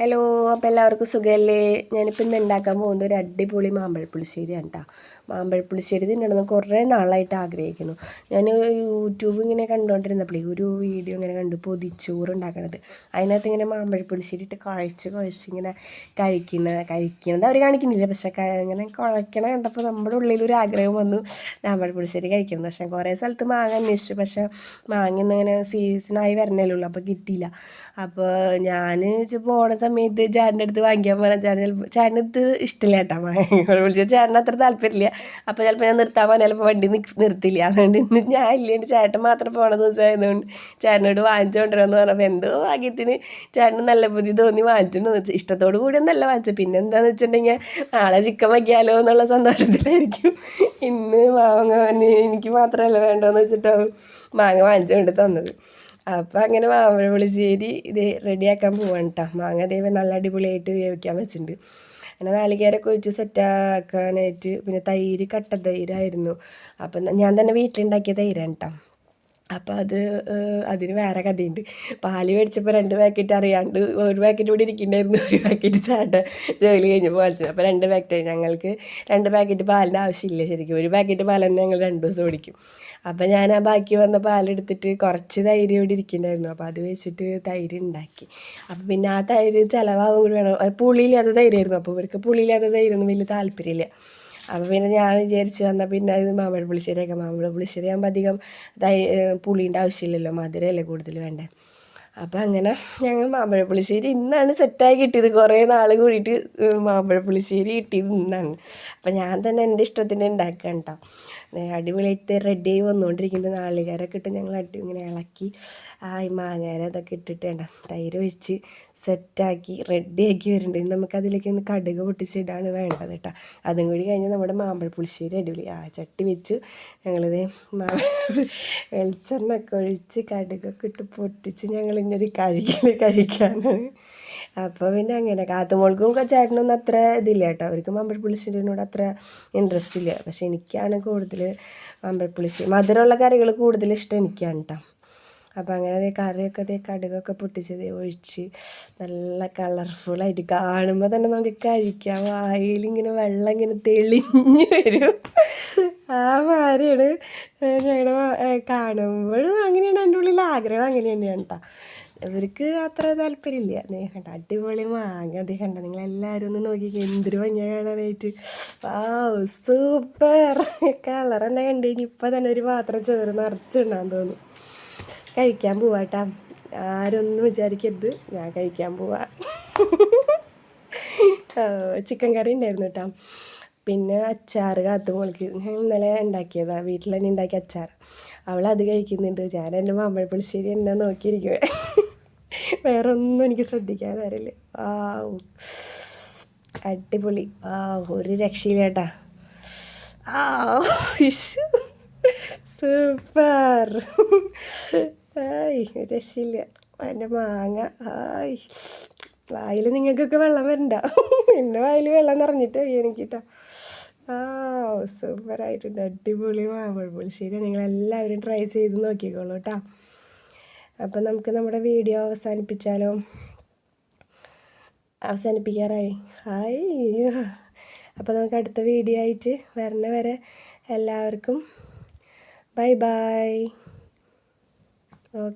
Hello അപ്പോൾ എല്ലാവർക്കും സുഖമല്ലേ ഞാനിപ്പോൾ ഇന്ന് ഉണ്ടാക്കാൻ പോകുന്നത് ഒരു അടിപൊളി മാമ്പഴപ്പുളിശ്ശേരിയാണ് കേട്ടോ മാമ്പഴപ്പുളിശ്ശേരി തിന്നണമെന്ന് കുറേ നാളായിട്ട് ആഗ്രഹിക്കുന്നു. ഞാൻ യൂട്യൂബ് ഇങ്ങനെ കണ്ടുകൊണ്ടിരുന്നപ്പോഴേ ഒരു വീഡിയോ ഇങ്ങനെ കണ്ടു പൊതിച്ചോറ് ഉണ്ടാക്കണത് അതിനകത്ത് ഇങ്ങനെ മാമ്പഴപ്പുളിശ്ശേരി ഇട്ട് കുഴച്ച് കുഴച്ച് ഇങ്ങനെ കഴിക്കുന്ന കഴിക്കുന്നത് അവർ കാണിക്കുന്നില്ല. പക്ഷേ ഇങ്ങനെ കുഴക്കണ കണ്ടപ്പോൾ നമ്മുടെ ഉള്ളിൽ ഒരു ആഗ്രഹം വന്നു മാമ്പഴപ്പുളിശ്ശേരി കഴിക്കണം പക്ഷേ കുറേ സ്ഥലത്ത് മാങ്ങ അന്വേഷിച്ചു. പക്ഷേ മാങ്ങ ഇന്നിങ്ങനെ സീസണായി വരണേ ഉള്ളൂ അപ്പോൾ കിട്ടിയില്ല. അപ്പോൾ ഞാൻ പോണ സമയത്ത് ചേട്ടന്റെ അടുത്ത് വാങ്ങിക്കാൻ പറഞ്ഞാൽ ചേട്ടൻ ചിലപ്പോൾ ചേട്ടന് ഇത് ഇഷ്ടമില്ല ചേട്ടാ മാങ്ങ വിളിച്ചാൽ ചേട്ടന് അത്ര താല്പര്യമില്ല. അപ്പോൾ ചിലപ്പോൾ ഞാൻ നിർത്താൻ പറഞ്ഞാൽ ചിലപ്പോൾ വണ്ടി നിർത്തില്ല. അതുകൊണ്ട് ഇന്ന് ഞാൻ ഇല്ലാണ്ട്. ചേട്ടൻ മാത്രം പോണ ദിവസമായതുകൊണ്ട് ചേട്ടനോട് വാങ്ങിച്ചുകൊണ്ടിരുന്നു പറഞ്ഞപ്പോൾ എന്തോ ഭാഗ്യത്തിന് ചേട്ടന് നല്ല ബുദ്ധി തോന്നി വാങ്ങിച്ചിട്ടുണ്ട്. ഇഷ്ടത്തോടു കൂടി ഒന്നല്ല വാങ്ങിച്ചത്. പിന്നെ എന്താണെന്ന് വെച്ചിട്ടുണ്ടെങ്കിൽ നാളെ ചിക്കൻ വയ്ക്കാലോ എന്നുള്ള സന്തോഷത്തിലായിരിക്കും. ഇന്ന് മാങ്ങ എനിക്ക് മാത്രമല്ല വേണ്ടോന്ന് വെച്ചിട്ടാവും മാങ്ങ വാങ്ങിച്ചുകൊണ്ട് തന്നത്. അപ്പോൾ അങ്ങനെ മാമ്പഴ പുളിശ്ശേരി ഇത് റെഡിയാക്കാൻ പോവാണ് കേട്ടോ മാങ്ങ ദൈവം നല്ല അടിപൊളിയായിട്ട് വേവിക്കാൻ വെച്ചിട്ടുണ്ട്. അങ്ങനെ നാളികേരൊക്കെ ഒഴിച്ച് സെറ്റാക്കാനായിട്ട് പിന്നെ തൈര് കട്ട തൈരായിരുന്നു. അപ്പം ഞാൻ തന്നെ വീട്ടിലുണ്ടാക്കിയ തൈരാണ് കേട്ടോ അപ്പോൾ അത് അതിന് വേറെ കഥയുണ്ട്. പാൽ മേടിച്ചപ്പോൾ രണ്ട് പാക്കറ്റ് അറിയാണ്ട് ഒരു പാക്കറ്റ് കൂടി ഇരിക്കുന്നുണ്ടായിരുന്നു ഒരു പാക്കറ്റ് ചാട്ട ജോലി കഴിഞ്ഞപ്പോൾ മേടിച്ചത്. അപ്പോൾ രണ്ട് പാക്കറ്റ് ഞങ്ങൾക്ക് രണ്ട് പാക്കറ്റ് പാലിന്റെ ആവശ്യമില്ല ശരിക്കും. ഒരു പാക്കറ്റ് പാൽ തന്നെ ഞങ്ങൾ രണ്ട് ദിവസം ഓടിക്കും അപ്പം ഞാൻ ആ ബാക്കി വന്ന പാലെടുത്തിട്ട് കുറച്ച് തൈര് ഇവിടെ ഇരിക്കുന്നുണ്ടായിരുന്നു അപ്പോൾ അത് വെച്ചിട്ട് തൈര് ഉണ്ടാക്കി. അപ്പം പിന്നെ ആ തൈര് ചിലവാകും കൂടി വേണം. പുളിയില്ലാത്ത തൈരായിരുന്നു. അപ്പോൾ ഇവർക്ക് പുളിയില്ലാത്ത തൈരൊന്നും വലിയ താല്പര്യമില്ല. അപ്പോൾ പിന്നെ ഞാൻ വിചാരിച്ചു എന്നാൽ പിന്നെ അത് മാമ്പഴ പുളിശ്ശേരിയൊക്കെ മാമ്പഴ പുളിശ്ശേരി ആകുമ്പോൾ അധികം തൈ പുളീന്റെ ആവശ്യമില്ലല്ലോ മധുരമല്ലേ കൂടുതൽ വേണ്ടേ. അപ്പോൾ അങ്ങനെ ഞങ്ങൾ മാമ്പഴ പുളിശ്ശേരി ഇന്നാണ് സെറ്റായി കിട്ടിയത്. കുറേ നാൾ കൂടിയിട്ട് മാമ്പഴ പുളിശ്ശേരി കിട്ടിയത് ഇന്നാണ്. അപ്പം ഞാൻ തന്നെ എന്റെ ഇഷ്ടത്തിന് ഉണ്ടാക്കുക കേട്ടോ അടിപൊളിയായിട്ട് റെഡിയായി വന്നുകൊണ്ടിരിക്കുന്ന നാളികേരൊക്കെ ഇട്ട് ഞങ്ങൾ അടി ഇങ്ങനെ ഇളക്കി ആ ഈ മാങ്ങാര അതൊക്കെ ഇട്ടിട്ട് വേണ്ട തൈര് ഒഴിച്ച് സെറ്റാക്കി റെഡിയാക്കി വരുന്നുണ്ട്. ഇനി നമുക്കതിലേക്ക് ഒന്ന് കടുക് പൊട്ടിച്ചിടാണ് വേണ്ടത് കേട്ടോ. അതും കൂടി കഴിഞ്ഞ് നമ്മുടെ മാമ്പഴ പുളിശ്ശേരി അടിപൊളി. ആ ചട്ടി വെച്ച്. ഞങ്ങളിത് വെളിച്ചെണ്ണ ഒക്കെ ഒഴിച്ച് കടുകൊക്കെ ഇട്ട് പൊട്ടിച്ച് ഞങ്ങൾ ഇങ്ങനെ കഴിക്കൽ കഴിക്കാനാണ്. അപ്പോൾ പിന്നെ അങ്ങനെ കാത്തുമോൾക്കും ചേട്ടനൊന്നും അത്ര ഇതില്ല കേട്ടോ. അവർക്ക് മമ്പഴപ്പുളിശ്ശേരിനോട് അത്ര ഇൻട്രസ്റ്റ് ഇല്ല. പക്ഷെ എനിക്കാണ് കൂടുതൽ മമ്പഴപ്പുളിശ്ശേരി മധുരമുള്ള കറികൾ കൂടുതൽ ഇഷ്ടം എനിക്കാണ് കേട്ടോ അപ്പോൾ അങ്ങനെ അതേ കറിയൊക്കെ അതേ കടുകൊക്കെ പൊട്ടിച്ചത് ഒഴിച്ച് നല്ല കളർഫുള്ളായിട്ട് കാണുമ്പോൾ തന്നെ നമുക്ക് കഴിക്കാം വായിലിങ്ങനെ വെള്ളം ഇങ്ങനെ തെളിഞ്ഞ് വരും. ആ ഭാര്യയാണ്. ഞങ്ങളുടെ കാണുമ്പോഴും അങ്ങനെയാണ്. എന്റെ ഉള്ളിൽ ആഗ്രഹം അങ്ങനെ തന്നെയാണ് കേട്ടോ ഇവർക്ക് അത്ര താല്പര്യമില്ല. നീ കണ്ട അടിപൊളി മാങ്ങ. അത് കണ്ട നിങ്ങൾ എല്ലാവരും ഒന്ന് നോക്കി എന്തൊരു ഭംഗിയ കാണാനായിട്ട്. ആ സൂപ്പർ. കളർ തന്നെ കണ്ടു? കഴിഞ്ഞ് ഇപ്പം തന്നെ ഒരു പാത്രം ചോറ് നിറച്ചുണ്ടാന്ന് തോന്നുന്നു. കഴിക്കാൻ പോവാട്ടാ ആരൊന്നും വിചാരിക്കരുത്. ഞാൻ കഴിക്കാൻ പോവാ. ചിക്കൻ കറി ഉണ്ടായിരുന്നു കേട്ടോ പിന്നെ അച്ചാർ കാത്തുമോൾക്ക് ഞാൻ ഇന്നലെ ഉണ്ടാക്കിയതാണ് വീട്ടിൽ തന്നെ ഉണ്ടാക്കിയ അച്ചാർ അവൾ അത് കഴിക്കുന്നുണ്ട്. ഞാൻ എന്റെ മാമ്പഴപ്പുളിശ്ശേരി എന്നെ നോക്കിയിരിക്കുവേ. വേറെ ഒന്നും എനിക്ക് ശ്രദ്ധിക്കാൻ നേരമില്ല ആ അടിപൊളി. ആ ഒരു രക്ഷയില്ല കേട്ടാ. ആ. സൂപ്പർ. ആയി രക്ഷയില്ല. എന്റെ മാങ്ങ. ആയി. വായിൽ നിങ്ങൾക്കൊക്കെ വെള്ളം വരണ്ട. എന്റെ വായിൽ വെള്ളം നിറഞ്ഞിട്ട് എനിക്കിട്ടാ. കേട്ടോ ആ സൂപ്പറായിട്ടുണ്ട് അടിപൊളി മാമ്പഴ പുളിശ്ശേരി. നിങ്ങളെല്ലാവരും ട്രൈ ചെയ്ത് നോക്കിക്കോളൂ കേട്ടോ അപ്പം നമുക്ക് നമ്മുടെ വീഡിയോ അവസാനിപ്പിച്ചാലോ? അവസാനിപ്പിക്കാറായി. ഹായ്. അപ്പോൾ നമുക്ക് അടുത്ത വീഡിയോ ആയിട്ട് വരണ വരെ എല്ലാവർക്കും ബൈ ബൈ